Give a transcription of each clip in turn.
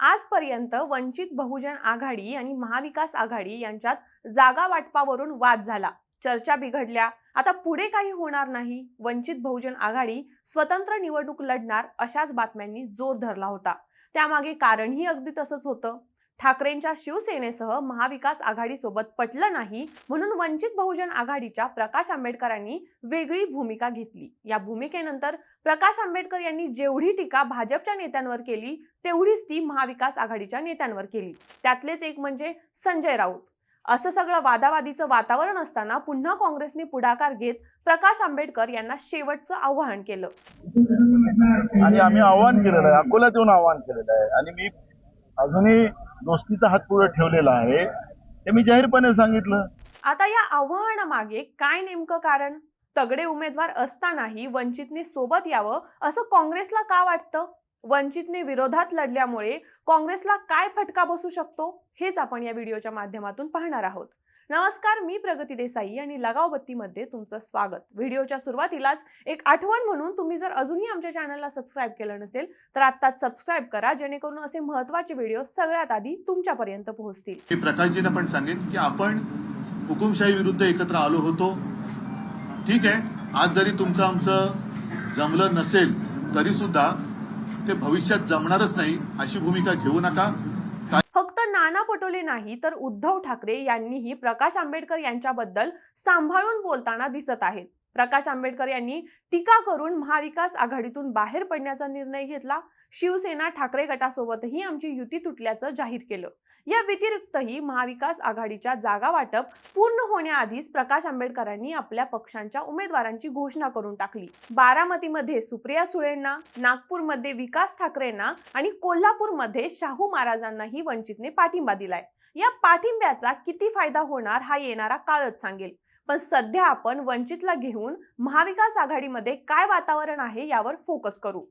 आजपर्यंत वंचित बहुजन आघाडी आणि महाविकास आघाडी यांच्यात जागा वाटपावरून वाद झाला. चर्चा बिघडल्या. आता पुढे काही होणार नाही. वंचित बहुजन आघाडी स्वतंत्र निवडणूक लढणार अशाच बातम्यांनी जोर धरला होता. त्यामागे कारणही अगदी तसंच होतं. ठाकरेंच्या शिवसेनेसह महाविकास आघाडीसोबत पटलं नाही म्हणून वंचित बहुजन आघाडीच्या प्रकाश आंबेडकरांनी वेगळी भूमिका घेतली. या भूमिकेनंतर प्रकाश आंबेडकर यांनी जेवढी टीका भाजपच्या नेत्यांवर केली तेवढीच ती महाविकास आघाडीच्या नेत्यांवर केली. त्यातलेच एक म्हणजे संजय राऊत. असं सगळं वादावादीचं वातावरण असताना पुन्हा काँग्रेसने पुढाकार घेत प्रकाश आंबेडकर यांना शेवटचं आवाहन केलं. आणि आम्ही आव्हान केलेलं आहे अकोल्यात येऊन आव्हान केलेलं आहे. आणि मी अजूनही दोस्तीचा हात पुढे ठेवलेला आहे. हे मी जाहीरपणे सांगितलं. आता या आव्हानामागे काय नेमकं कारण? तगडे उमेदवार असतानाही वंचितने सोबत यावं असं काँग्रेसला का वाटतं? वंचितने विरोधात लढल्यामुळे काँग्रेसला काय फटका बसू शकतो? हेच आपण या व्हिडिओच्या माध्यमातून पाहणार आहोत. नमस्कार मी प्रगती देसाई आणि लगाव बत्तीमध्ये तुमचं स्वागत. व्हिडिओच्या सुरुवातीलाच एक आठवण म्हणून तुम्ही जर अजूनही आमच्या चॅनलला सबस्क्राईब केलं नसेल तर आत्ताच सबस्क्राईब करा जेणेकरून असे महत्त्वाचे व्हिडिओ सगळ्यात आधी तुमच्यापर्यंत पोहोचतील. मी पण सांगेन की आपण हुकुमशाही विरुद्ध एकत्र आलो होतो. ठीक आहे? आज जरी तुमचं आमचं जमलं नसेल तरी सुद्धा ते भविष्यात जमणारच नाही अशी भूमिका घेऊ नका. फक्त नाना पटोले नाही तर उद्धव ठाकरे यांनीही प्रकाश आंबेडकर यांच्याबद्दल सांभाळून बोलताना दिसत आहेत. प्रकाश आंबेडकर यांनी टीका करून महाविकास आघाडीतून बाहेर पडण्याचा निर्णय घेतला. शिवसेना ठाकरे गटासोबतही आमची युती तुटल्याचं जाहीर केलं. या व्यतिरिक्तही महाविकास आघाडीच्या जागा वाटप पूर्ण होण्याआधीच प्रकाश आंबेडकरांनी आपल्या पक्षांच्या उमेदवारांची घोषणा करून टाकली. बारामतीमध्ये सुप्रिया सुळेंना नागपूरमध्ये विकास ठाकरेंना आणि कोल्हापूरमध्ये शाहू महाराजांनाही वंचितने पाठिंबा दिलाय. या पाठिंब्याचा किती फायदा होणार हा येणारा काळच सांगेल. पण सध्या आपण वंचितला घेऊन महाविकास आघाडीमध्ये काय वातावरण आहे यावर फोकस करू.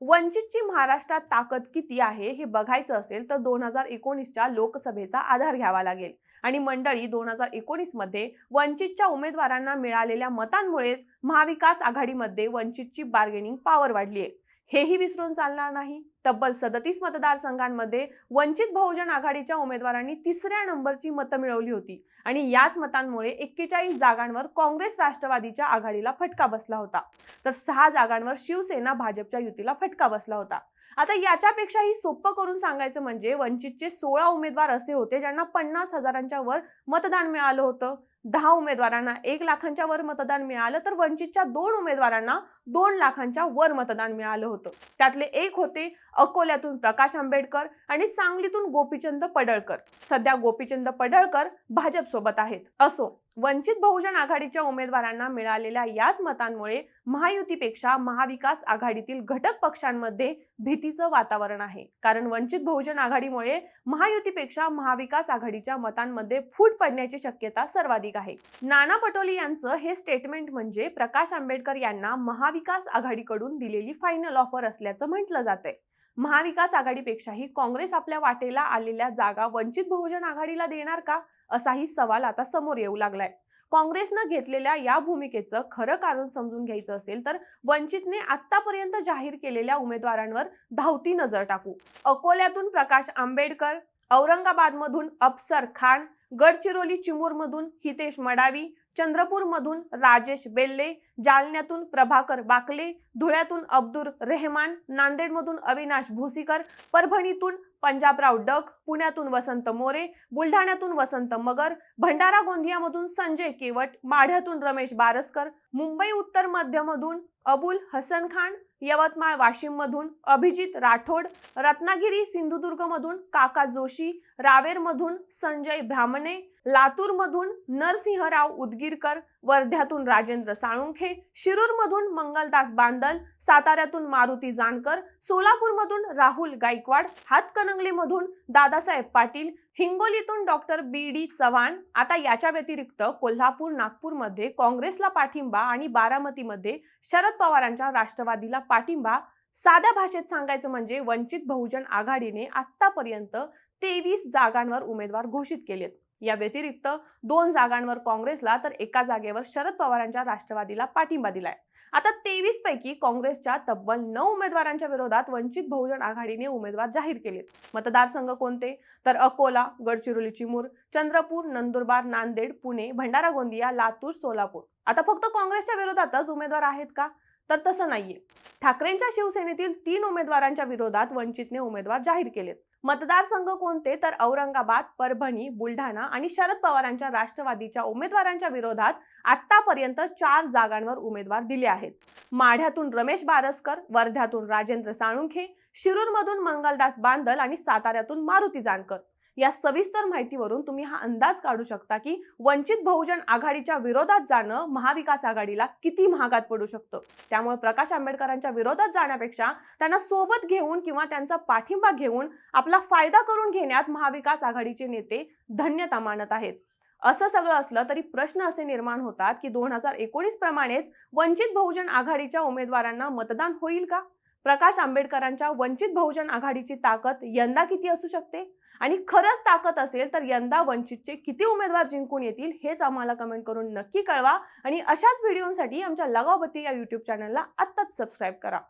वंचितची महाराष्ट्रात ताकद किती आहे हे बघायचं असेल तर दोन हजार एकोणीसच्या लोकसभेचा आधार घ्यावा लागेल. आणि मंडळी दोन हजार एकोणीसमध्ये वंचितच्या उमेदवारांना मिळालेल्या मतांमुळेच महाविकास आघाडीमध्ये वंचितची बार्गेनिंग पॉवर वाढली आहे हेही विसरून चालणार नाही. तब्बल सदतीस मतदारसंघांमध्ये वंचित बहुजन आघाडीच्या उमेदवारांनी तिसऱ्या नंबरची मतं मिळवली होती. आणि याच मतांमुळे एक्केचाळीस जागांवर काँग्रेस राष्ट्रवादीच्या आघाडीला फटका बसला होता. तर सहा जागांवर शिवसेना भाजपच्या युतीला फटका बसला होता. आता याच्यापेक्षाही सोपं करून सांगायचं म्हणजे वंचितचे सोळा उमेदवार असे होते ज्यांना पन्नास हजारांच्या वर मतदान मिळालं होतं. दहा उमेदवारांना एक लाखांच्या वर मतदान मिळालं तर वंचितच्या दोन उमेदवारांना दोन लाखांच्या वर मतदान मिळालं होतं. त्यातले एक होते अकोल्यातून प्रकाश आंबेडकर आणि सांगलीतून गोपीचंद पडळकर. सध्या गोपीचंद पडळकर भाजप सोबत आहेत. असो वंचित बहुजन आघाडीच्या उमेदवारांना मिळालेल्या याच मतांमुळे महायुतीपेक्षा महाविकास आघाडीतील घटक पक्षांमध्ये भीतीचं वातावरण आहे. कारण वंचित बहुजन आघाडीमुळे महायुतीपेक्षा महाविकास आघाडीच्या मतांमध्ये फूट पडण्याची शक्यता सर्वाधिक आहे. नाना पटोले यांचं हे स्टेटमेंट म्हणजे प्रकाश आंबेडकर यांना महाविकास आघाडीकडून दिलेली फायनल ऑफर असल्याचं म्हटलं जातंय. महाविकास आघाडीपेक्षाही काँग्रेस आपल्या वाटेला आलेल्या जागा वंचित बहुजन आघाडीला देणार का? असाही सवाल आता समोर येऊ लागलाय. काँग्रेसनं घेतलेल्या या भूमिकेचं खरं कारण समजून घ्यायचं असेल तर वंचितने आतापर्यंत जाहीर केलेल्या उमेदवारांवर धावती नजर टाकू. अकोल्यातून प्रकाश आंबेडकर औरंगाबादमधून अफसर खान गडचिरोली चिमूरमधून हितेश मडावी चंद्रपूरमधून राजेश बेल्ले जालन्यातून प्रभाकर बाकले धुळ्यातून अब्दुल रेहमान नांदेडमधून अविनाश भोसीकर परभणीतून पंजाबराव डक पुण्यातून वसंत मोरे बुलढाण्यातून वसंत मगर भंडारा गोंदियामधून संजय केवट माढ्यातून रमेश बारसकर मुंबई उत्तर मध्यमधून अबुल हसन खान यवतमाळ वाशिममधून अभिजित राठोड रत्नागिरी सिंधुदुर्गमधून काका जोशी रावेरमधून संजय ब्राह्मणे लातूरमधून नरसिंहराव उदगीरकर वर्ध्यातून राजेंद्र साळुंखे शिरूरमधून मंगलदास बांदल साताऱ्यातून मारुती जानकर सोलापूरमधून राहुल गायकवाड हातकणंगलेमधून दादासाहेब पाटील हिंगोलीतून डॉक्टर बी डी चव्हाण आता याच्या व्यतिरिक्त कोल्हापूर नागपूरमध्ये काँग्रेसला पाठिंबा आणि बारामतीमध्ये शरद पवारांच्या राष्ट्रवादीला पाठिंबा साध्या भाषेत सांगायचं म्हणजे वंचित बहुजन आघाडीने आतापर्यंत तेवीस जागांवर उमेदवार घोषित केलेत. या व्यतिरिक्त दोन जागांवर काँग्रेसला तर एका जागेवर शरद पवारांच्या राष्ट्रवादीला पाठिंबा दिलाय. आता तेवीस पैकी काँग्रेसच्या तब्बल नऊ उमेदवारांच्या विरोधात वंचित बहुजन आघाडीने उमेदवार जाहीर केलेत. मतदारसंघ कोणते? तर अकोला गडचिरोली चिमूर चंद्रपूर नंदुरबार नांदेड पुणे भंडारा गोंदिया लातूर सोलापूर. आता फक्त काँग्रेसच्या विरोधातच उमेदवार आहेत का? तर तसं नाहीये. ठाकरेंच्या शिवसेनेतील तीन उमेदवारांच्या विरोधात वंचितने उमेदवार जाहीर केलेत. मतदारसंघ कोणते? तर औरंगाबाद परभणी बुलढाणा आणि शरद पवारांच्या राष्ट्रवादीच्या उमेदवारांच्या विरोधात आतापर्यंत चार जागांवर उमेदवार दिले आहेत. माढ्यातून रमेश बारसकर वर्ध्यातून राजेंद्र साळुंखे शिरूरमधून मंगलदास बांदल आणि साताऱ्यातून मारुती जानकर. या सविस्तर माहितीवरून तुम्ही हा अंदाज काढू शकता की वंचित बहुजन आघाडीच्या विरोधात जाणं महाविकास आघाडीला किती महागात पडू शकतं. त्यामुळे प्रकाश आंबेडकरांच्या विरोधात जाण्यापेक्षा त्यांना सोबत घेऊन किंवा त्यांचा पाठिंबा घेऊन आपला फायदा करून घेण्यात महाविकास आघाडीचे नेते धन्यता मानत आहेत. असं सगळं असलं तरी प्रश्न असे निर्माण होतात की दोन हजार एकोणीस प्रमाणेच वंचित बहुजन आघाडीच्या उमेदवारांना मतदान होईल का? प्रकाश आंबेडकरांच्या वंचित बहुजन आघाडीची ताकद यंदा किती असू शकते? आणि खरंच ताकद असेल तर यंदा वंचितचे किती उमेदवार जिंकून येतील हेच आम्हाला कमेंट करून नक्की कळवा. आणि अशाच व्हिडिओसाठी आमच्या लगावबत्ती या यूट्यूब चॅनलला आत्ताच सबस्क्राईब करा.